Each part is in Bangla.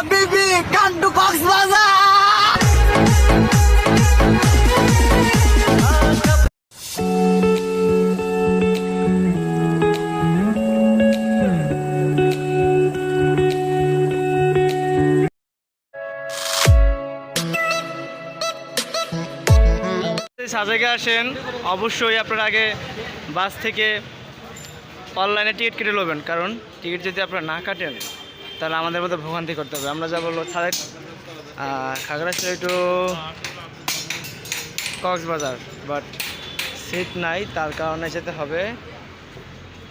হাবিবি সাজেকে আসেন, অবশ্যই আপনারা আগে বাস থেকে অনলাইনে টিকিট কেটে নেবেন, কারণ টিকিট যদি আপনারা না কাটেন তাহলে আমাদের মধ্যে ভোগান্তি করতে হবে। আমরা যা হলো Sajek Khagrachhari to Cox's Bazar but seat নাই, তার কারণে যেতে হবে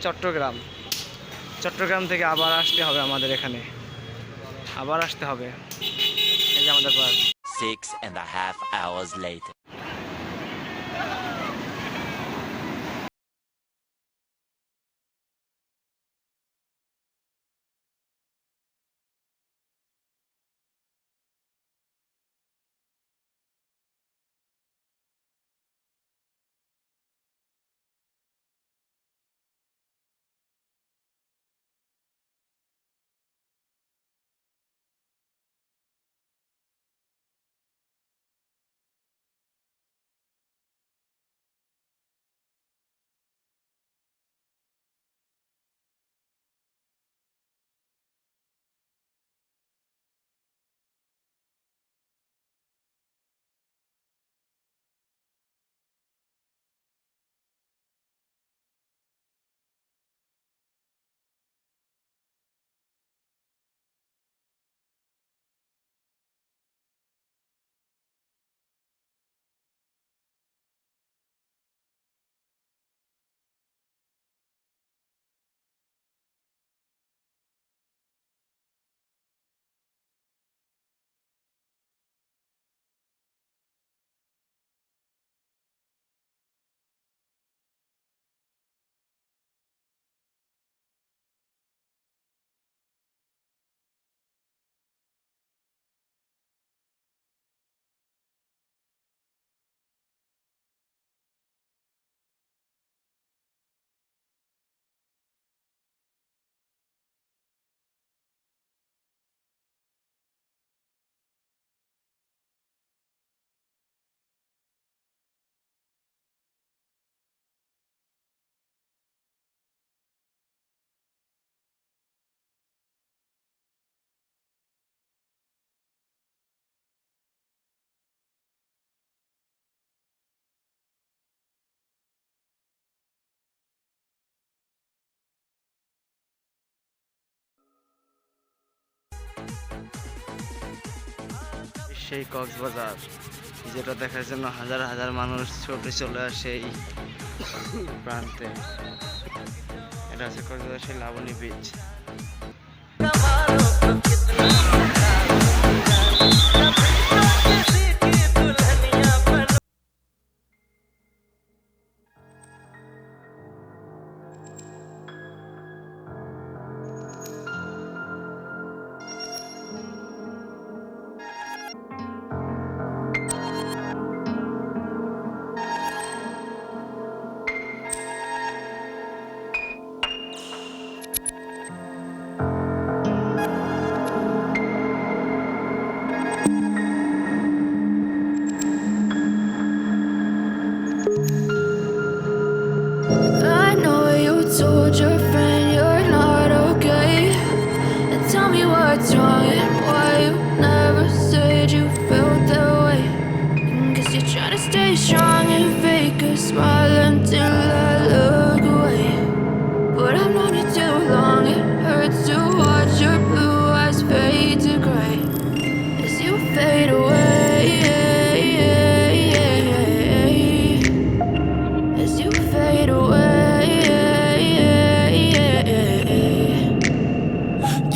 চট্টগ্রাম। চট্টগ্রাম থেকে আবার আসতে হবে আমাদের এখানে। আবার আসতে হবে। এই যে আমাদের বাস Six and a half hours later. সেই কক্সবাজার, যেটা দেখার জন্য হাজার হাজার মানুষ ছুটে চলে আসে এই প্রান্তে। এটা হচ্ছে কক্সবাজার সেই Laboni beach told your friend you're not okay. And tell me what's wrong and why you never said you felt that way. Guess you're trying to stay strong and fake a smile until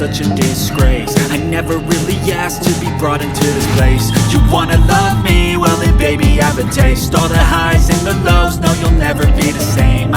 such a disgrace. I never really asked to be brought into this place. You wanna love me? Well then baby I have a taste. All the highs and the lows, no you'll never be the same